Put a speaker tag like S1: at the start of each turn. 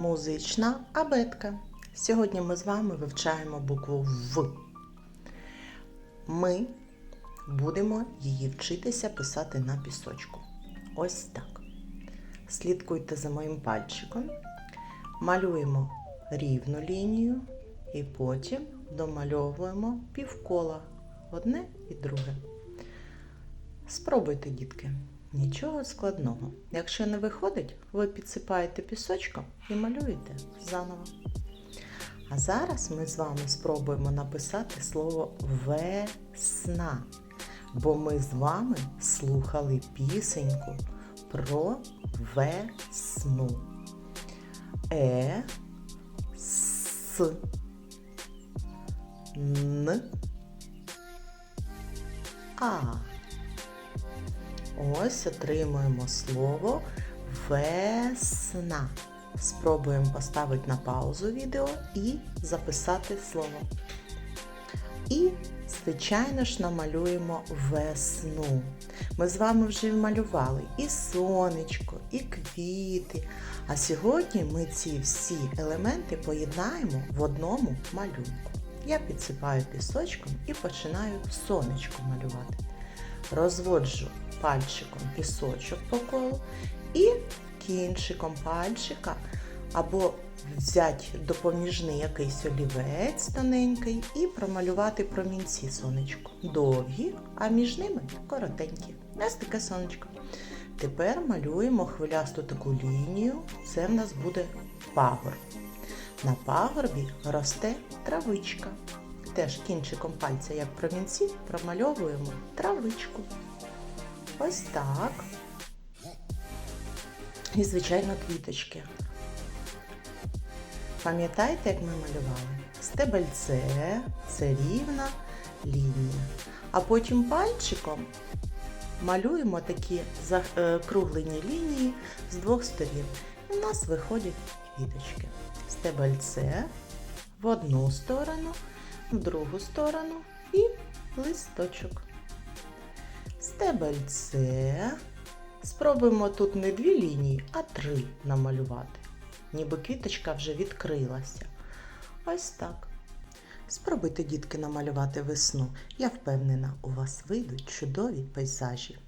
S1: Музична абетка. Сьогодні ми з вами вивчаємо букву В. Ми будемо її вчитися писати на пісочку. Ось так. Слідкуйте за моїм пальчиком. Малюємо рівну лінію і потім домальовуємо півкола одне і друге. Спробуйте, дітки. Нічого складного. Якщо не виходить, ви підсипаєте пісочком і малюєте заново. А зараз ми з вами спробуємо написати слово весна. Бо ми з вами слухали пісеньку про весну. Е, С, Н, А. Ось отримуємо слово весна. Спробуємо поставити на паузу відео і записати слово. І, звичайно ж, намалюємо весну. Ми з вами вже малювали і сонечко, і квіти. А сьогодні ми ці всі елементи поєднаємо в одному малюнку. Я підсипаю пісочком і починаю сонечко малювати. Розводжу пальчиком пісочок по колу і кінчиком пальчика або взяти допоміжний якийсь олівець тоненький і промалювати промінці сонечку. Довгі, а між ними коротенькі. Ось таке сонечко. Тепер малюємо хвилясту таку лінію. Це в нас буде пагорб. На пагорбі росте травичка. Теж кінчиком пальця, як промінці, промальовуємо травичку. Ось так. І, звичайно, квіточки. Пам'ятаєте, як ми малювали? Стебельце це рівна лінія. А потім пальчиком малюємо такі закруглені лінії з двох сторін. І в нас виходять квіточки. Стебельце в одну сторону, в другу сторону і листочок. Стебельце. Спробуємо тут не дві лінії, а три намалювати. Ніби квіточка вже відкрилася. Ось так. Спробуйте, дітки, намалювати весну. Я впевнена, у вас вийдуть чудові пейзажі.